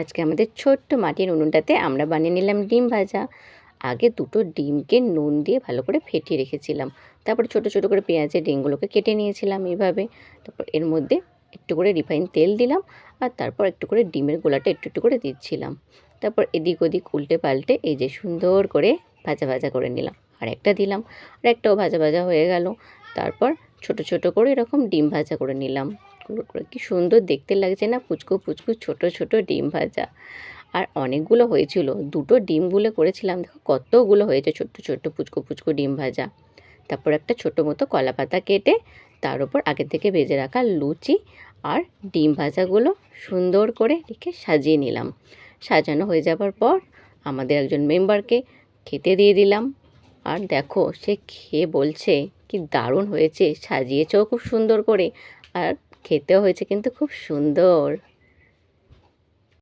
আজকে আমাদের ছোট্ট মাটির উনুনটাতে আমরা বানিয়ে নিলাম ডিম ভাজা। আগে দুটো ডিমকে নুন দিয়ে ভালো করে ফেটিয়ে রেখেছিলাম। তারপর ছোট ছোট করে পেঁয়াজের ডিমগুলোকে কেটে নিয়েছিলাম এইভাবে তারপর এর মধ্যে একটু করে রিফাইন তেল দিলাম আর তারপর একটু করে ডিমের গোলাটা একটু একটু করে দিচ্ছিলাম। তারপর এদিক ওদিক উল্টে পাল্টে এই যে সুন্দর করে ভাজা ভাজা করে নিলাম। আর একটা দিলাম। আর একটাও ভাজা ভাজা হয়ে গেল। তারপর ছোট ছোট করে এরকম ডিম ভাজা করে নিলাম। গুলো করে কি সুন্দর দেখতে লাগছে না? পুচকু পুচকু ছোট ছোট ডিম ভাজা। আর অনেকগুলো হয়েছিল। দুটো ডিমগুলো করেছিলাম। দেখো কতগুলো হয়েছে ছোট্ট ছোট্ট পুচকু পুচকু ডিম ভাজা। তারপর একটা ছোটো মতো কলা পাতা কেটে তার উপর আগে থেকে ভেজে রাখা লুচি আর ডিম ভাজাগুলো সুন্দর করে রেখে সাজিয়ে নিলাম। সাজানো হয়ে যাবার পর আমাদের একজন মেম্বারকে খেতে দিয়ে দিলাম। আর দেখো সে খেয়ে বলছে, কি দারুণ হয়েছে সাজিয়েছেও খুব সুন্দর করে। আর খেতেও হয়েছে কিন্তু খুব সুন্দর।